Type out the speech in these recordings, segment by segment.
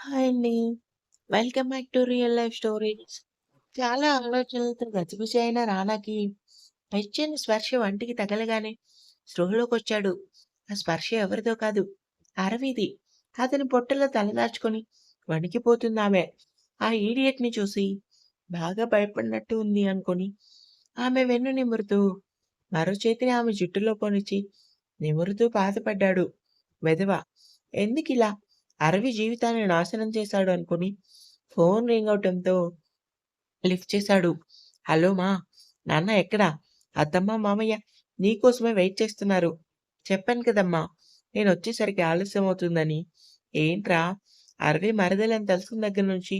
Hi అండి. Welcome back to real life stories. చాలా ఆలోచనలతో గజిబిజి అయిన రానాకి పెచ్చని స్పర్శ వంటికి తగలగానే స్పృహలోకి వచ్చాడు ఆ స్పర్శ ఎవరిదో కాదు, అరవిది. అతని పొట్టలో తలదాచుకొని వణికిపోతుందామె. ఆ ఈడియట్‌ని చూసి బాగా భయపడినట్టు ఉంది అనుకొని ఆమె వెన్ను నిమురుతూ, మరో చేతిని ఆమె జుట్టులో పొనిచి నిమురుతూ బాధపడ్డాడు. వెధవ! ఎందుకిలా? అరవి జీవితాన్ని నాశనం చేశాడు అనుకుని ఫోన్ రింగ్ అవటంతో లిఫ్ట్ చేశాడు. హలో మా! నాన్న ఎక్కడ? అత్తమ్మ, మామయ్య నీకోసమే వెయిట్ చేస్తున్నారు. చెప్పాను కదమ్మా! నేను వచ్చేసరికి ఆలస్యం అవుతుందని. ఏంట్రా అరవి మరదలని తెలుసుకున్న దగ్గర నుంచి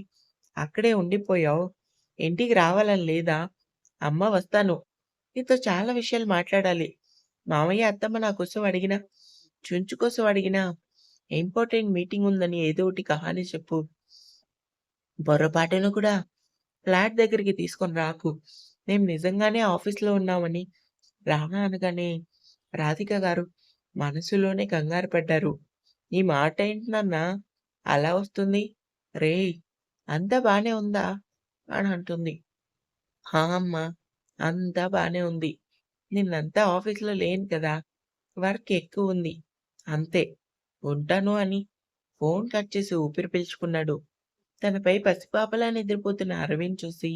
అక్కడే ఉండిపోయావు. ఇంటికి రావాలని లేదా? అమ్మ వస్తాను. నీతో చాలా విషయాలు మాట్లాడాలి. మామయ్య, అత్తమ్మ నా కోసం అడిగినా, చుంచు కోసం అడిగినా ఇంపార్టెంట్ మీటింగ్ ఉందని ఏదో ఒకటి కహాని చెప్పు. పొరపాటున కూడా ఫ్లాట్ దగ్గరికి తీసుకొని రాకు. మేము నిజంగానే ఆఫీస్‌లో ఉన్నామని రానా అనగానే రాధిక గారు మనసులోనే కంగారు పడ్డారు. ఈ మాట ఏంటి అలా వస్తుంది? రేయ్! అంతా బానే ఉందా? అని అంటుంది. ఆ! అమ్మా! అంతా బానే ఉంది. నిన్నంతా ఆఫీస్‌లో లేను కదా! వర్క్ ఎక్కువ ఉంది అంతే. ఉంటాను అని ఫోన్ కట్ చేసి ఊపిరి పీల్చుకున్నాడు. తనపై పసిపాపలా నిద్రపోతున్న అరవింద్ చూసి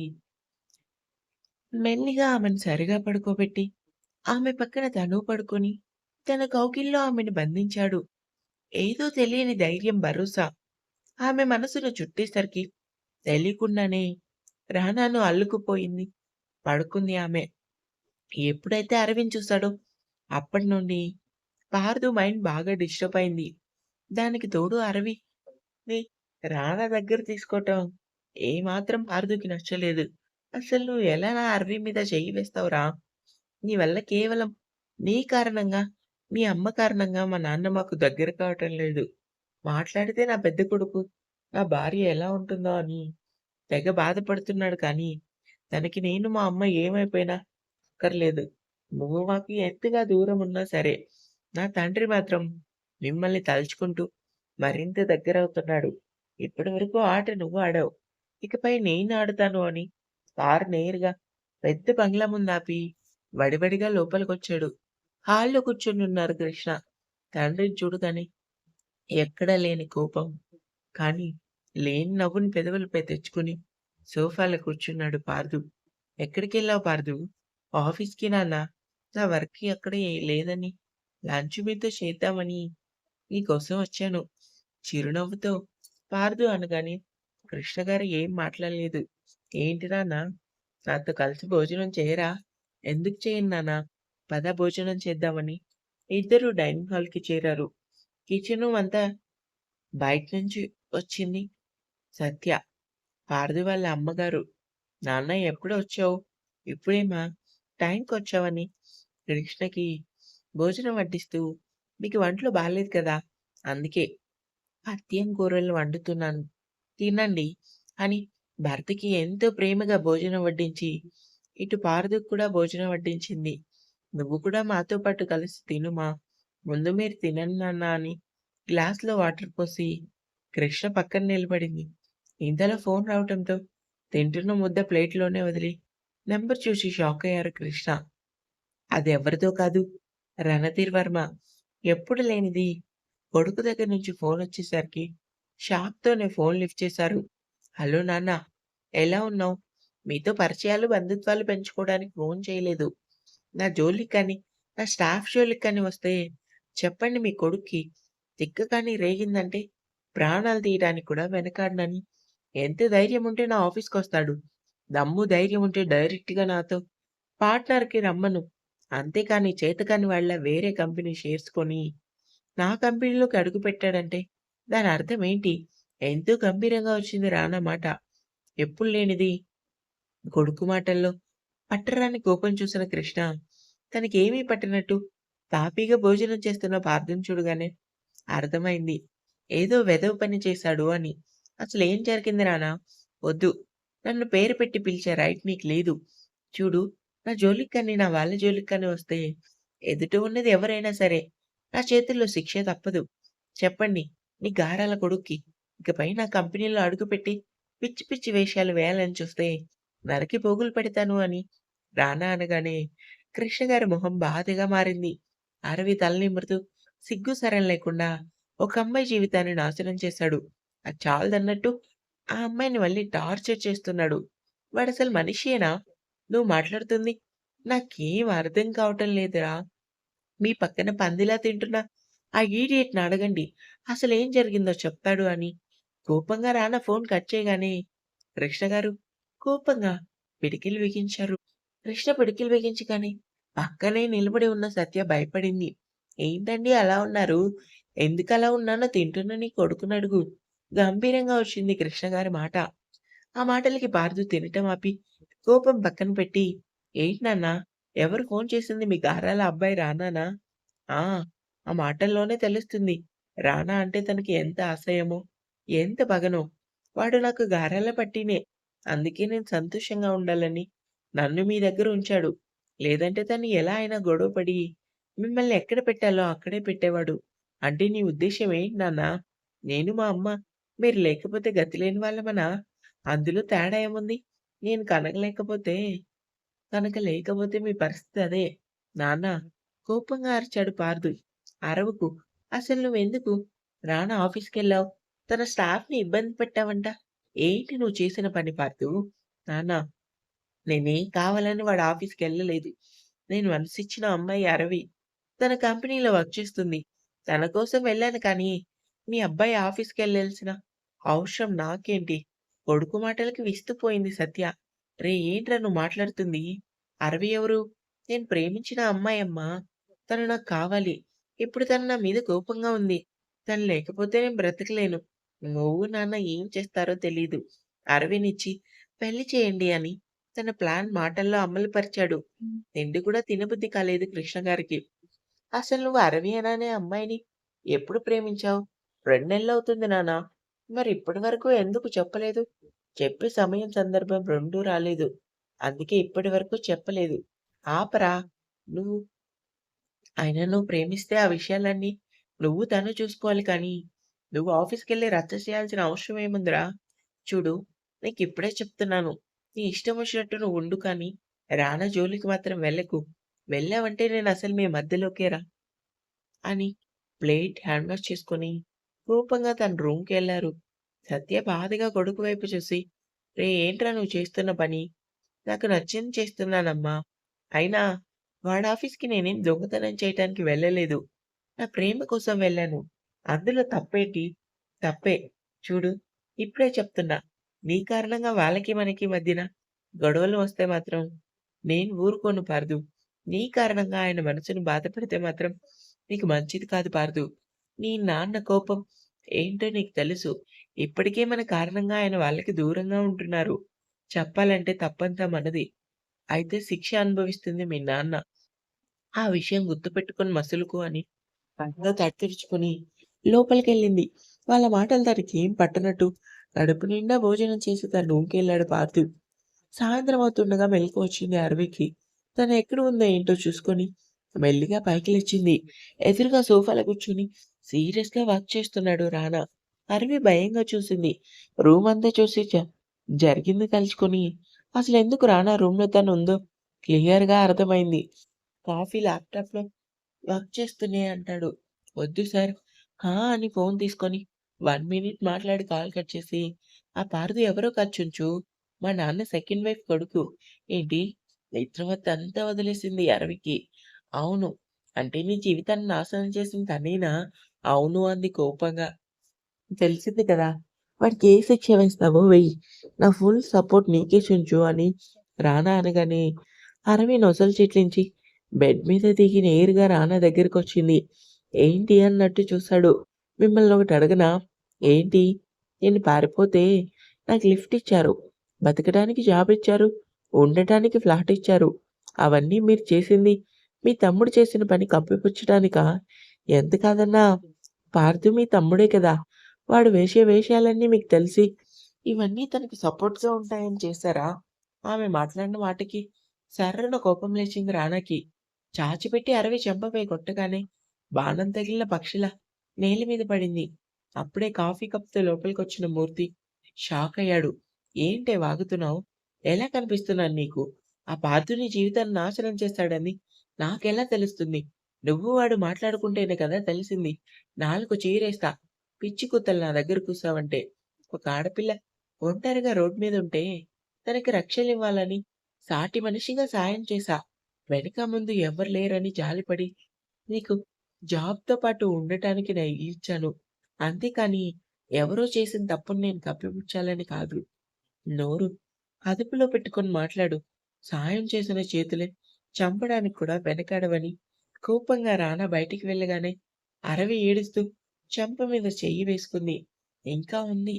మెల్లిగా ఆమెను సరిగా పడుకోబెట్టి, ఆమె పక్కన తను పడుకొని, తన కౌకిల్లో ఆమెను బంధించాడు. ఏదో తెలియని ధైర్యం, భరోసా ఆమె మనసును చుట్టేసరికి తెలియకుండానే రానాను అల్లుకుపోయింది. పడుకుంది ఆమె. ఎప్పుడైతే అరవింద్ చూశాడో అప్పటి నుండి పార్దు మైండ్ బాగా డిస్టర్బ్ అయింది. దానికి తోడు అరవి ని రానా దగ్గర తీసుకోవటం ఏమాత్రం పార్దుకి నచ్చలేదు. అసలు నువ్వు ఎలా నా అరవి మీద చెయ్యి వేస్తావురా? నీ వల్ల కేవలం నీ కారణంగా, మీ అమ్మ కారణంగా మా నాన్న మాకు దగ్గర కావటం లేదు. మాట్లాడితే నా పెద్ద కొడుకు, నా భార్య ఎలా ఉంటుందో అని తెగ బాధపడుతున్నాడు కానీ, తనకి నేను మా అమ్మ ఏమైపోయినా అక్కర్లేదు. నువ్వు మాకు ఎంతగా దూరం ఉన్నా సరే, నా తండ్రి మాత్రం మిమ్మల్ని తలుచుకుంటూ మరింత దగ్గరవుతున్నాడు. ఇప్పటివరకు ఆట నువ్వు ఆడావు. ఇకపై నేను ఆడతాను అని కారు నేరుగా పెద్ద బంగ్లా ముందాపి వడివడిగా లోపలికొచ్చాడు. హాల్‌లో కూర్చొనున్నారు కృష్ణ. తండ్రిని చూడగానే ఎక్కడా లేని కోపం, కానీ లేని నవ్వుని పెదవులపై తెచ్చుకుని సోఫాలో కూర్చున్నాడు పార్దు. ఎక్కడికెళ్ళావు పార్దు? ఆఫీస్‌కి నాన్న నా వర్క్ ఎక్కడ లేదని లంచ్ మీతో చేద్దామని నీకోసం వచ్చాను. చిరునవ్వుతో పార్దు అనగానే కృష్ణగారు ఏం మాట్లాడలేదు. ఏంటి నాన్న నాతో కలిసి భోజనం చేయరా? ఎందుకు చేయను నాన్న పద భోజనం చేద్దామని ఇద్దరు డైనింగ్ హాల్‌కి చేరారు. కిచెన్ అంతా బయట నుంచి వచ్చింది సత్య. పార్దు వాళ్ళ అమ్మగారు. నాన్న ఎప్పుడు వచ్చావు ఇప్పుడేమా టైంకి వచ్చావని కృష్ణకి భోజనం వడ్డిస్తూ మీకు వంటలు బాగాలేదు కదా! అందుకే పత్యం కూరలు వండుతున్నాను. తినండి అని భర్తకి ఎంతో ప్రేమగా భోజనం వడ్డించి, ఇటు పారదుకు కూడా భోజనం వడ్డించింది. నువ్వు కూడా మాతో పాటు కలిసి తినుమా! ముందు మీరు తినండి నాన్న అని గ్లాస్‌లో వాటర్ పోసి కృష్ణ పక్కన నిలబడింది. ఇంతలో ఫోన్ రావటంతో తింటున్న ముద్ద ప్లేట్‌లోనే వదిలి నెంబర్ చూసి షాక్ అయ్యారు కృష్ణ. అది ఎవరితో కాదు రణధీర్ వర్మ. ఎప్పుడు లేనిది కొడుకు దగ్గర నుంచి ఫోన్ వచ్చేసరికి షాక్‌తోనే ఫోన్ లిఫ్ట్ చేశారు. హలో నాన్న! ఎలా ఉన్నావు? మీతో పరిచయాలు, బంధుత్వాలు పెంచుకోవడానికి ఫోన్ చేయలేదు. నా జోలికి కానీ, నా స్టాఫ్ జోలికి కానీ వస్తే చెప్పండి మీ కొడుక్కి. తిక్క కానీ రేగిందంటే ప్రాణాలు తీయడానికి కూడా వెనకాడనని. ఎంత ధైర్యం ఉంటే నా ఆఫీస్కి వస్తాడు దమ్ము ధైర్యం ఉంటే డైరెక్ట్‌గా నాతో పార్ట్నర్‌కి రమ్మను. అంతేకాని చేతకాని వాళ్ళ వేరే కంపెనీ షేర్స్ కొని నా కంపెనీలోకి అడుగు పెట్టాడంటే దాని అర్థం ఏంటి? ఎంతో గంభీరంగా వచ్చింది రానా మాట. ఎప్పుడు లేనిది కొడుకు మాటల్లో పట్టరాని కోపం చూసిన కృష్ణ తనకేమీ పట్టినట్టు తాపీగా భోజనం చేస్తున్న పార్థం చూడగానే అర్థమైంది. ఏదో వెధవ పని చేశాడు అని. అసలు ఏం జరిగింది రానా వద్దు. నన్ను పేరు పెట్టి పిలిచే రైట్ నీకు లేదు. చూడు నా జోలికి కానీ, నా వాళ్ళ జోలికి కానీ వస్తే ఎదుట ఉన్నది ఎవరైనా సరే నా చేతుల్లో శిక్ష తప్పదు. చెప్పండి నీ గారాల కొడుక్కి. ఇకపై నా కంపెనీలో అడుగుపెట్టి పిచ్చి పిచ్చి వేషాలు వేయాలని చూస్తే నరికి పోగులు పెడతాను అని రానా అనగానే కృష్ణ గారి మొహం బాధగా మారింది. అరవి తల సిగ్గు సరం లేకుండా ఒక అమ్మాయి జీవితాన్ని నాశనం చేశాడు. అది చాలదన్నట్టు ఆ అమ్మాయిని మళ్ళీ టార్చర్ చేస్తున్నాడు. వాడు అసలు మనిషేనా? నువ్వు మాట్లాడుతుంది? నాకేం అర్థం కావటం లేదురా. మీ పక్కన పందిలా తింటున్నా ఆ ఈడియట్ని అడగండి. అసలు ఏం జరిగిందో చెప్తాడు అని. కోపంగా రానా ఫోన్ కట్ చేయగానే కృష్ణ గారు కోపంగా పిడికిలు బిగించారు కృష్ణ పిడికిలు బిగించగానే పక్కనే నిలబడి ఉన్న సత్య భయపడింది. ఏంటండి అలా ఉన్నారు? ఎందుకు అలా ఉన్నానో తింటున్న నీ కొడుకుని అడుగు. గంభీరంగా వచ్చింది కృష్ణ గారి మాట. ఆ మాటలకి పార్దు తినటం ఆపి కోపం పక్కన పెట్టి ఏంటి నాన్న ఎవరు ఫోన్ చేసింది? మీ గారాల అబ్బాయి రానానా ఆ ఆ మాటల్లోనే తెలుస్తుంది. రానా అంటే తనకి ఎంత ఆశయమో ఎంత పగనో. వాడు నాకు గారాల పట్టినే. అందుకే నేను సంతోషంగా ఉండాలని నన్ను మీ దగ్గర ఉంచాడు. లేదంటే తను ఎలా అయినా గొడవపడి మిమ్మల్ని ఎక్కడ పెట్టాలో అక్కడే పెట్టేవాడు. అంటే నీ ఉద్దేశం ఏంటి నాన్న? నేను మా అమ్మ. మీరు లేకపోతే గతి లేని వాళ్ళమనా? అందులో తేడా ఏముంది? నేను కనగలేకపోతే కనుక లేకపోతే మీ పరిస్థితి అదే. నాన్న కోపంగా అరిచాడు పార్దు. అరవకు అసలు నువ్వెందుకు? రాణ ఆఫీస్కి వెళ్ళావు తన స్టాఫ్ని ఇబ్బంది పెట్టావంట. ఏంటి నువ్వు చేసిన పని పార్దు? నాన్న నేనేం కావాలని వాడు ఆఫీస్కి వెళ్ళలేదు నేను మనసిచ్చిన అమ్మాయి అరవి. తన కంపెనీలో వర్క్ చేస్తుంది. తన కోసం వెళ్ళాను కానీ మీ అబ్బాయి ఆఫీస్కి వెళ్ళాల్సిన అవసరం నాకేంటి? కొడుకు మాటలకి విస్తుపోయింది సత్య. రే ఏంట్రా నువ్వు మాట్లాడుతుంది? అరవి ఎవరు? నేను ప్రేమించిన అమ్మాయి అమ్మా. తను నాకు కావాలి. ఇప్పుడు తను నా మీద కోపంగా ఉంది. తను లేకపోతే నేను బ్రతకలేను. నువ్వు నాన్న ఏం చేస్తారో తెలీదు. అరవినిచ్చి పెళ్ళి చేయండి అని తన ప్లాన్ మాటల్లో అమలుపరిచాడు. తిండి కూడా తినబుద్ధి కాలేదు కృష్ణ గారికి. అసలు నువ్వు అరవి అనే అమ్మాయిని ఎప్పుడు ప్రేమించావు? రెండు నెలలు అవుతుంది నానా మరి ఇప్పటి వరకు ఎందుకు చెప్పలేదు? చెప్పే సమయం సందర్భం రెండూ రాలేదు. అందుకే ఇప్పటి వరకు చెప్పలేదు. ఆపరా. నువ్వు అయినా నువ్వు ప్రేమిస్తే ఆ విషయాలన్నీ నువ్వు తను చూసుకోవాలి కానీ నువ్వు ఆఫీస్కి వెళ్ళి రచ్చ చేయాల్సిన అవసరం ఏముందిరా? చూడు నీకు ఇప్పుడే చెప్తున్నాను. నీ ఇష్టం వచ్చినట్టు నువ్వు ఉండు కానీ రానా జోలికి మాత్రం వెళ్ళకు. వెళ్ళావంటే నేను అసలు మీ మధ్యలోకే రా అని ప్లేట్ హ్యాండ్ వాష్ చేసుకొని కోపంగా తన రూమ్కి వెళ్ళారు. సత్య బాధగా కొడుకు వైపు చూసి రే ఏంట్రా నువ్వు చేస్తున్న పని? నాకు నచ్చింది చేస్తున్నానమ్మా. అయినా వాడి ఆఫీస్కి నేనేం దొంగతనం చేయటానికి వెళ్ళలేదు. నా ప్రేమ కోసం వెళ్ళాను. అందులో తప్పేంటి? తప్పే. చూడు ఇప్పుడే చెప్తున్నా. నీ కారణంగా వాళ్ళకి మనకి మధ్యన గొడవలు వస్తే మాత్రం నేను ఊరుకోను పారదు. నీ కారణంగా ఆయన మనసును బాధపడితే మాత్రం నీకు మంచిది కాదు పారదు. నీ నాన్న కోపం ఏంటో నీకు తెలుసు. ఇప్పటికే మన కారణంగా ఆయన వాళ్ళకి దూరంగా ఉంటున్నారు. చెప్పాలంటే తప్పంతా మనది. అయితే శిక్ష అనుభవిస్తుంది మీ నాన్న. ఆ విషయం గుర్తుపెట్టుకుని మసులుకు అని కళ్ళలో తట్టుచుకుని లోపలికెళ్ళింది. వాళ్ళ మాటలు తనకి ఏం పట్టనట్టు. కడుపు నిండా భోజనం చేసి తన రూమ్కి పార్థివ్ సాయంత్రం అవుతుండగా మెలకు వచ్చింది అరవికి. తను ఎక్కడ ఉందో ఏంటో చూసుకొని మెల్లిగా పైకి లేచింది. ఎదురుగా సోఫాలో కూర్చుని సీరియస్గా వర్క్ చేస్తున్నాడు రానా. అరవి భయంగా చూసింది. రూమ్ అంతా చూసి జ- జరిగింది కలుసుకొని అసలు ఎందుకు రానా రూమ్లో తను ఉందో క్లియర్గా అర్థమైంది. కాఫీ ల్యాప్టాప్లో వర్క్ చేస్తూనే అంటాడు. వద్దు సార్ హా అని ఫోన్ తీసుకొని వన్ మినిట్ మాట్లాడి కాల్ కట్ చేసి ఆ పారదు ఎవరో ఖర్చుంచు మా నాన్న సెకండ్ వైఫ్ కొడుకు. ఏంటి? నిద్రవత్ అంతా వదిలేసింది అరవికి. అవును అంటే నీ జీవితాన్ని నాశనం చేసిన తనేనా? అవును అంది కోపంగా. తెలిసింది కదా వాడికి ఏ శిక్ష వేస్తావో వెయ్యి. నా ఫుల్ సపోర్ట్ నీకే చుంచు అని రానా అనగానే అరవి నొసలు చిట్లించి బెడ్ మీద దిగి నేరుగా రానా దగ్గరికి వచ్చింది ఏంటి అన్నట్టు చూశాడు. మిమ్మల్ని ఒకటి అడగనా? ఏంటి? నేను పారిపోతే నాకు లిఫ్ట్ ఇచ్చారు. బతకడానికి జాబ్ ఇచ్చారు. ఉండటానికి ఫ్లాట్ ఇచ్చారు. అవన్నీ మీరు చేసింది మీ తమ్ముడు చేసిన పని కప్పిపుచ్చటానికా ఎంత కాదన్నా? పార్థు మీ తమ్ముడే కదా వాడు వేసే వేషాలన్నీ మీకు తెలిసి ఇవన్నీ తనకి సపోర్ట్గా ఉంటాయని చేశారా ఆమె మాట్లాడిన మాటకి సర్రన కోపం లేచింది రానాకి చాచిపెట్టి అరవి చెంపపై కొట్టగానే బాణం తగిలిన పక్షిల నేల మీద పడింది అప్పుడే కాఫీ కప్‌తో లోపలికొచ్చిన మూర్తి షాక్ అయ్యాడు ఏంటే వాగుతున్నావు? ఎలా కనిపిస్తున్నాను నీకు? ఆ పార్థుని జీవితాన్ని నాశనం చేస్తాడని నాకెలా తెలుస్తుంది? నువ్వు వాడు మాట్లాడుకుంటేనే కదా తెలిసింది. నాలుగు చీరేస్తా. పిచ్చి కూతలు నా దగ్గర కూసావంటే. ఒక ఆడపిల్ల ఒంటరిగా రోడ్ మీదుంటే తనకి రక్షలివ్వాలని సాటి మనిషిగా సాయం చేశా. వెనక ముందు ఎవరు లేరని జాలిపడి నీకు జాబ్‌తో పాటు ఉండటానికి నేను ఇచ్చాను. అంతేకాని ఎవరో చేసిన తప్పుని నేను కప్పిపుచ్చాలని కాదు. నోరు అదుపులో పెట్టుకొని మాట్లాడు. సాయం చేసిన చేతులే చంపడానికి కూడా వెనకాడవని కోపంగా రానా బయటికి వెళ్ళగానే అరవి ఏడుస్తూ చెంప మీద చెయ్యి వేసుకుంది. ఇంకా ఉంది.